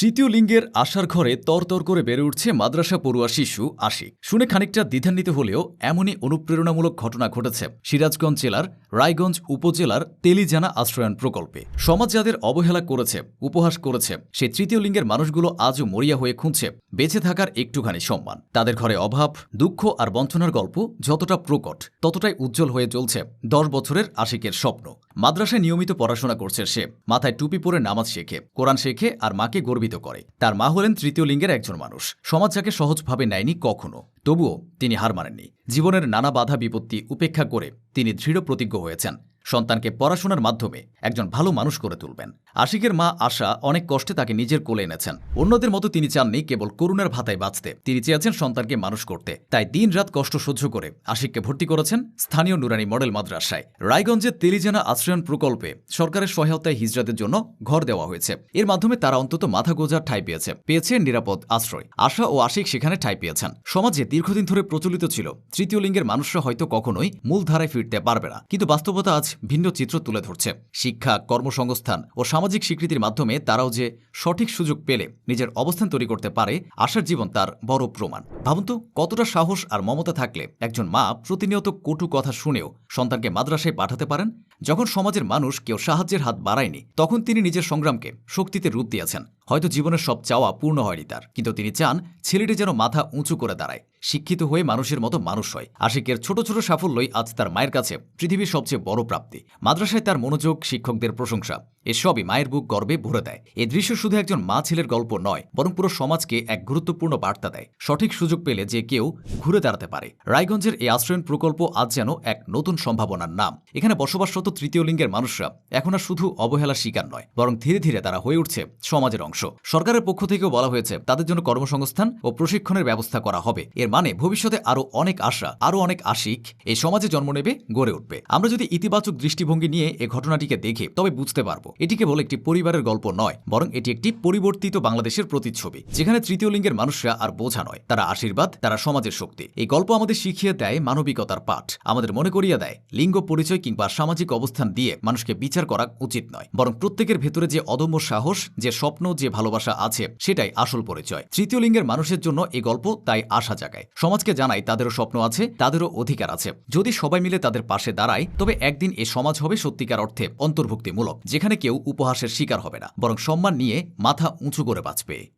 তৃতীয় লিঙ্গের আশার ঘরে তরতর করে বেড়ে উঠছে মাদ্রাসা পড়ুয়া শিশু আশিক। শুনে খানিকটা দ্বিধান্বিত হলেও এমনই অনুপ্রেরণামূলক ঘটনা ঘটেছে সিরাজগঞ্জ জেলার রায়গঞ্জ উপজেলার তেলিজানা আশ্রয়ন প্রকল্পে। সমাজ যাদের অবহেলা করেছে, উপহাস করেছে সেই তৃতীয় লিঙ্গের মানুষগুলো আজও মরিয়া হয়ে খুঁজছে, বেঁচে থাকার একটুখানি সম্মান। তাদের ঘরে অভাব, দুঃখ আর বঞ্চনার গল্প যতটা প্রকট, ততটাই উজ্জ্বল হয়ে চলছে দশ বছরের আশিকের স্বপ্ন। মাদ্রাসায় নিয়মিত পড়াশোনা করছে সে। মাথায় টুপি পরে নামাজ শেখে, কোরআন শেখে আর মাকে গর্বিত করে। তার মা হলেন তৃতীয় লিঙ্গের একজন মানুষ। সমাজ যাকে সহজভাবে নেয়নি কখনো। তবুও তিনি হার মানেননি। জীবনের নানা বাধা বিপত্তি উপেক্ষা করে তিনি দৃঢ় প্রতিজ্ঞ হয়েছেন। সন্তানকে পড়াশোনার মাধ্যমে একজন ভালো মানুষ করে তুলবেন। আশিকের মা আশা অনেক কষ্টে তাকে নিজের কোলে এনেছেন। অন্যদের মতো তিনি চাননি, কেবল করুণার ভাতায় বাঁচতে। তিনি চেয়েছেন সন্তানকে মানুষ করতে। তাই দিন রাত কষ্ট সহ্য করে আশিককে ভর্তি করেছেন স্থানীয় নুরানি মডেল মাদ্রাসায়। রায়গঞ্জের তেলিজানা আশ্রয়ন প্রকল্পে সরকারের সহায়তায় হিজরাদের জন্য ঘর দেওয়া হয়েছে। এর মাধ্যমে তারা অন্তত মাথা গোজার ঠাঁই পেয়েছে। পেয়েছে নিরাপদ আশ্রয়। আশা ও আশিক সেখানে ঠাঁই পেয়েছেন। সমাজে দীর্ঘদিন ধরে প্রচলিত ছিল, তৃতীয় লিঙ্গের মানুষরা হয়তো কখনোই মূল ধারায় ফিরতে পারবে না। কিন্তু বাস্তবতা আজ ভিন্ন চিত্র তুলে ধরছে। শিক্ষা, কর্মসংস্থান ও সামাজিক স্বীকৃতির মাধ্যমে তারাও যে সঠিক সুযোগ পেলে নিজের অবস্থান তৈরি করতে পারে, আশার জীবন তার বড় প্রমাণ। ভাবুন তো, কতটা সাহস আর মমতা থাকলে একজন মা প্রতিনিয়ত কটু কথা শুনেও সন্তানকে মাদ্রাসায় পাঠাতে পারেন? যখন সমাজের মানুষ কেউ সাহায্যের হাত বাড়ায়নি, তখন তিনি নিজের সংগ্রামকে শক্তিতে রূপ দিয়েছেন। হয়তো জীবনের সব চাওয়া পূর্ণ হয়নি তার, কিন্তু তিনি চান ছেলেটি যেন মাথা উঁচু করে দাঁড়ায়। শিক্ষিত হয়ে মানুষের মতো মানুষ হয়। আশিকের ছোট ছোট সাফল্যই আজ তার মায়ের কাছে পৃথিবীর সবচেয়ে বড় প্রাপ্তি। মাদ্রাসায় তার মনোযোগ, শিক্ষকদের প্রশংসা, এসবই মায়ের বুক গর্বে ভরে দেয়। এ দৃশ্য শুধু একজন মা ছেলের গল্প নয়, বরং পুরো সমাজকে এক গুরুত্বপূর্ণ বার্তা দেয়। সঠিক সুযোগ পেলে যে কেউ ঘুরে দাঁড়াতে পারে। রায়গঞ্জের এই আশ্রয়ন প্রকল্প আজ যেন এক নতুন সম্ভাবনার নাম। এখানে বসবাসরত তৃতীয় লিঙ্গের মানুষরা এখন আর শুধু অবহেলার শিকার নয়, বরং ধীরে ধীরে তারা হয়ে উঠছে সমাজের অংশ। সরকারের পক্ষ থেকেও বলা হয়েছে, তাদের জন্য কর্মসংস্থান ও প্রশিক্ষণের ব্যবস্থা করা হবে। এর মানে ভবিষ্যতে আরও অনেক আশা আরও অনেক আশিক এই সমাজে জন্ম নেবে, গড়ে উঠবে। আমরা যদি ইতিবাচক দৃষ্টিভঙ্গি নিয়ে এ ঘটনাটিকে দেখি, তবে বুঝতে পারব, এটি কেবল একটি পরিবারের গল্প নয়, বরং এটি একটি পরিবর্তিত বাংলাদেশের প্রতিচ্ছবি, যেখানে তৃতীয় লিঙ্গের মানুষরা আর বোঝা নয়, তারা আশীর্বাদ, তারা সমাজের শক্তি। এই গল্প আমাদের শিখিয়ে দেয় মানবিকতার পাঠ, আমাদের মনে করিয়ে দেয় লিঙ্গ পরিচয় কিংবা সামাজিক অবস্থান দিয়ে মানুষকে বিচার করা উচিত নয়, বরং প্রত্যেকের ভেতরে যে অদম্য সাহস, যে স্বপ্ন, যে ভালোবাসা আছে, সেটাই আসল পরিচয়। তৃতীয় লিঙ্গের মানুষের জন্য এই গল্প তাই আশা জাগায়। সমাজকে জানাই তাদেরও স্বপ্ন আছে, তাদেরও অধিকার আছে। যদি সবাই মিলে তাদের পাশে দাঁড়ায়, তবে একদিন এ সমাজ হবে সত্যিকার অর্থে অন্তর্ভুক্তিমূলক, যেখানে কেউ উপহাসের শিকার হবে না, বরং সম্মান নিয়ে মাথা উঁচু করে বাঁচবে।